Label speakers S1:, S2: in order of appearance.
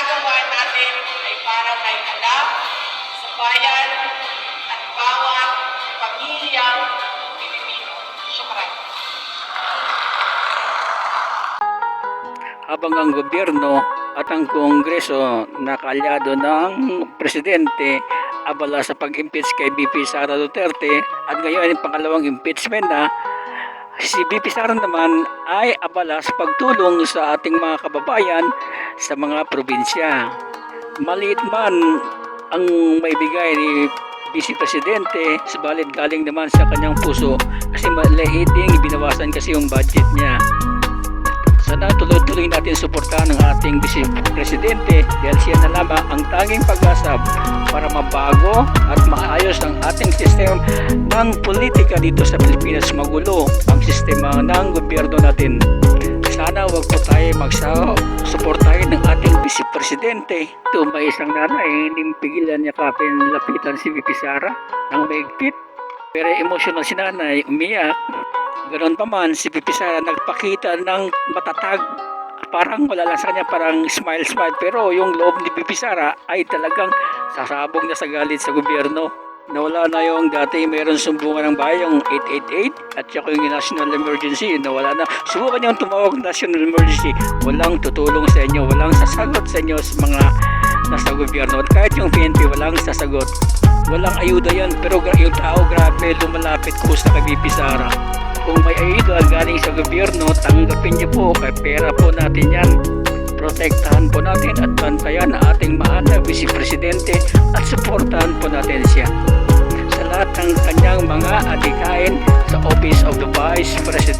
S1: ginagawa natin ay para kay alam sa bayan at bawat pamilyang Pilipino. Syukran.
S2: habang ang gobyerno at ang kongreso na kalyado ng presidente abala sa pag-impeach kay BP Sara Duterte at ngayon ang pangalawang impeachment na si BP Sara naman ay abala sa pagtulong sa ating mga kababayan sa mga probinsya. Maliit man ang maibigay ni Vice Presidente, subalit galing naman sa kanyang puso kasi maliit din, binawasan kasi yung budget niya. Sana tuloy-tuloy natin suportahan ang ating Vice Presidente dahil siya na lamang ang tanging pag-asa para mabago at maayos ang ating sistema ng politika dito sa Pilipinas magulo ang sistema ng gobyerno natin. Sana wag po tayo magsawa ng ating Vice Presidente. Ito may isang nanay, hindi pigilan niya kapin lapitan si VP Sara ng maigpit. Pero emotional si nanay, umiyak. Ganon pa man, si Pipi Sara nagpakita ng matatag. Parang wala lang sa kanya, parang smile-smile. Pero yung loob ni Pipi Sara ay talagang sasabog na sa galit sa gobyerno. Nawala na yung dati mayroon sumbungan ng bahay, yung 888 at saka yung national emergency, nawala na. Subukan yung tumawag national emergency. Walang tutulong sa inyo, walang sasagot sa inyo sa mga nasa gobyerno. At kahit yung PNP, walang sasagot. Walang ayuda yan, pero yung tao grabe lumalapit ko sa kay Sara. Kung may ayuda galing sa gobyerno, tanggapin niyo po, kay pera po natin yan. Protektahan po natin at bantayan ang ating mahal na Vice Presidente at suportahan po natin siya sa lahat ng kanyang mga adikain sa Office of the Vice President.